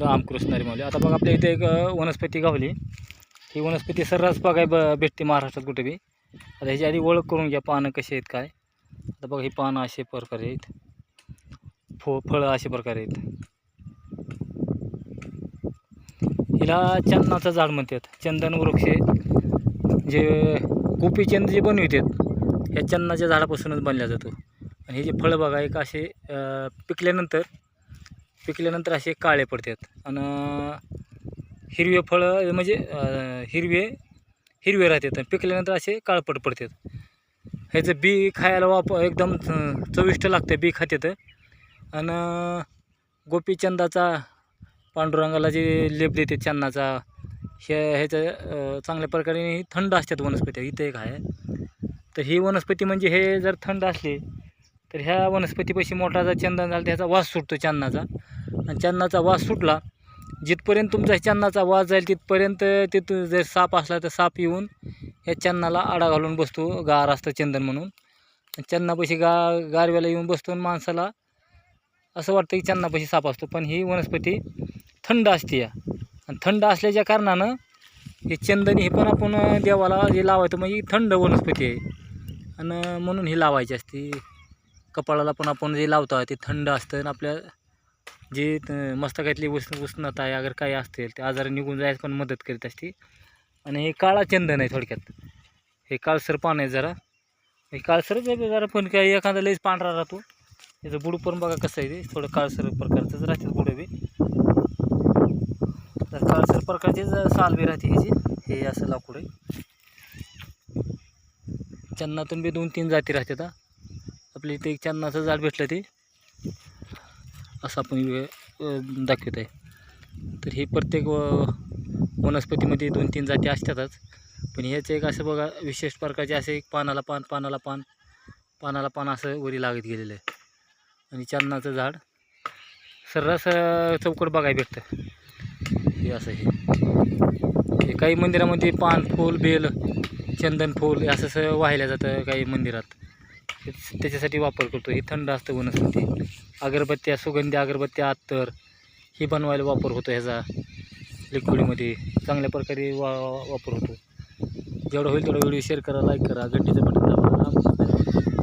रामकृष्ण हरी आता बघा आपल्या इथे एक वनस्पती गावली. ही वनस्पती सर्रास बघाय ब भेटते महाराष्ट्रात कुठे बी. आता ह्याची आधी ओळख करून घ्या पानं कशी आहेत काय. आता बघा ही पानं असे प्रकारे आहेत. फो फळं असे प्रकारे आहेत. हिला चंदनाचं झाड म्हणतात. चंदन वृक्ष जे गोपीचंद जे बनवितात ह्या चंदनाच्या झाडापासूनच बनल्या जातो. आणि हे जे फळं बघा एक असे पिकल्यानंतर पिकल्यानंतर असे काळे पडतात. आणि हिरवे फळं म्हणजे हिरवे हिरवे राहतात. आणि पिकल्यानंतर असे काळपट पडतात. ह्याचं बी खायला वाप एकदम चविष्ट लागतं बी खात्यात आणि गोपीचंदाचा पांडुरंगाला जे लेप देते चंदाचा हे ह्याचं चांगल्या प्रकारे ही थंड असतात वनस्पती. इथं एक आहे. तर ही वनस्पती म्हणजे हे जर थंड असली तर ह्या वनस्पतीपाशी मोठा जर चंदन झाला त्याचा वास सुटतो चन्नाचा. आणि चन्नाचा वास सुटला. जिथपर्यंत तुमचा चन्नाचा वास जाईल तिथपर्यंत तिथं जर साप असला तर साप येऊन या चन्नाला आडा घालून बसतो गार असतं चंदन म्हणून. आणि चन्नापाशी गा गारव्याला येऊन बसतो आणि माणसाला असं वाटतं की चन्नापाशी साप असतो. पण ही वनस्पती थंड असते या. आणि थंड असल्याच्या कारणानं हे चंदन हे पण आपण देवाला जे लावायचं म्हणजे थंड वनस्पती आहे. आणि म्हणून ही लावायची असते. कपाळाला पण आपण जे लावतो ते थंड असतं आणि आपल्या जे त- मस्तकातली उष् उष्णता आहे अगर काही असतील ते आजार निघून जायला पण मदत करीत असते. आणि हे काळा चंदन आहे थोडक्यात. हे काळसर पान आहे जरा. हे काळसरच आहे जरा पण काही एखादा लईच पांढरा राहतो. याचं बुड पण बघा कसं आहे ते. थोडं काळसर प्रकारचंच राहते बुडं बी. तर काळसर प्रकारचीच साल बी राहते ह्याची. हे असं लाकूड आहे. चन्नातून बी दोन तीन जाती राहतात आपली ते एक चन्नाचं झाड भेटलं ते. असं आपण दाखवत आहे तर हे प्रत्येक व- वनस्पतीमध्ये दोन तीन जाती असतातच. पण ह्याचं एक असं बघा विशेष प्रकारचे असे एक पानाला पान पानाला पान पानाला पान असं वरी लागत गेलेलं आहे. आणि चांदनाचं झाड. सर्रास चौकट बघायला भेटतं. हे असं हे हे काही मंदिरामध्ये पान फूल बेल चंदन फूल असं असं वाहिलं जातं काही मंदिरात. त्याच्यासाठी वापर करतो. ही थंड असतं वनस्पती. अगरबत्त्या सुगंधी अगरबत्त्या अत्तर ही बनवायला वापर होतो ह्याचा लिक्विडमध्ये चांगल्या प्रकारे वा वापर होतो. जेवढं होईल तेवढा व्हिडिओ शेअर करा लाईक करा घंटीचं बटन दाबा.